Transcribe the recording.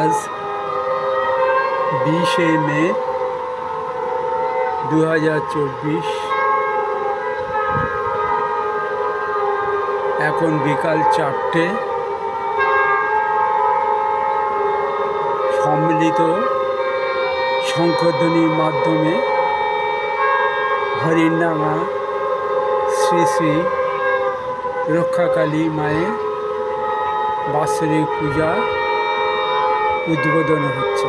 আজ বিশে মে দু হাজার চব্বিশ। এখন বিকাল চারটে। সম্মিলিত শঙ্খধ্বনির মাধ্যমে হরিণডাঙ্গা শ্রী শ্রী রক্ষাকালী মায়ের বাৎসরিক পূজা উদ্বোধন হচ্ছে।